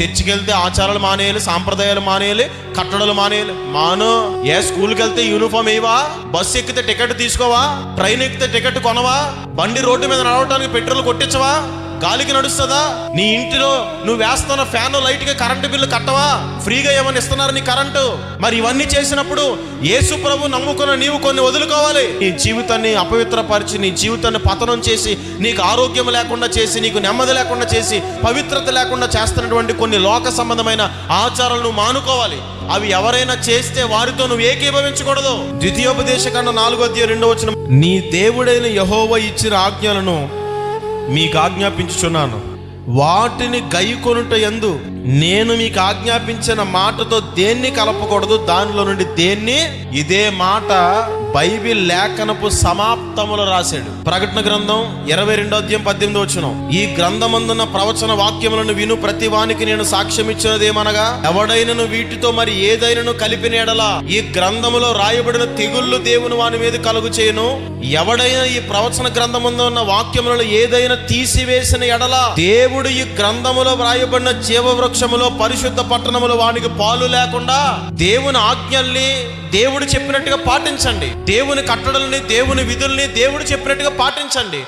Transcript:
చర్చికి వెళ్తే ఆచారాలు మానేయాలి సాంప్రదాయాలు మానేయాలి కట్టడలు మానేయాలి. మాను ఏ స్కూల్కి వెళ్తే యూనిఫామ్ వేయవా? బస్సు ఎక్కితే టికెట్ తీసుకోవా? ట్రైన్ ఎక్కితే టికెట్ కొనవా? బండి రోడ్డు మీద నడవడానికి పెట్రోల్ కొట్టించవా? గాలికి నడుస్తుందా? నీ ఇంటిలో నువ్వు వేస్తున్న ఫ్యాన్ లైట్గా కరెంటు బిల్లు కట్టవా? ఫ్రీగా ఏమని ఇస్తున్నారు నీ కరెంటు? మరి ఇవన్నీ చేసినప్పుడు యేసు ప్రభు నమ్ముకున్న నీవు కొన్ని వదులుకోవాలి. నీ జీవితాన్ని అపవిత్రపరిచి నీ జీవితాన్ని పతనం చేసి నీకు ఆరోగ్యం లేకుండా చేసి నీకు నెమ్మది లేకుండా చేసి పవిత్రత లేకుండా చేస్తున్నటువంటి కొన్ని లోక సంబంధమైన ఆచారాలను మానుకోవాలి. అవి ఎవరైనా చేస్తే వారితో నువ్వు ఏకీభవించకూడదు. ద్వితీయోపదేశ కన్నా నాలుగో అధ్యాయం రెండో వచ్చిన నీ దేవుడైన యహోవ ఇచ్చిన ఆజ్ఞలను మీకు ఆజ్ఞాపించుచున్నాను. వాటిని గైకొనుట ఎందు నేను మీకు ఆజ్ఞాపించిన మాటతో దేన్ని కలపకూడదు? దానిలో నుండి దేన్ని? ఇదే మాట బైబిల్ లేఖనపు సమాప్తములు రాశాడు. ప్రకటన గ్రంథం ఇరవై రెండో అధ్యాయం పద్దెనిమిది వచ్చిన ఈ గ్రంథమందున్న ప్రవచన వాక్యములను విను. ప్రతి వానికి నేను సాక్ష్యం ఇచ్చినదేమనగా ఎవడైనను వీటితో మరి ఏదైనను కలిపిన ఎడలా ఈ గ్రంథములో రాయబడిన తెగుళ్ళు దేవుని వాని మీద కలుగు చేయను ఎవడైనా ఈ ప్రవచన గ్రంథముందు ఉన్న వాక్యములను ఏదైనా తీసివేసిన ఎడల దేవుడు ఈ గ్రంథములో వ్రాయబడిన జీవవృక్షములో పరిశుద్ధ పట్టణములో వానికి పాలు లేకుండా దేవుని ఆజ్ఞల్ని దేవుడు చెప్పినట్టుగా పాటించండి. దేవుని కట్టడల్ని దేవుని విధుల్ని దేవుడు చెప్పినట్టుగా పాటించండి.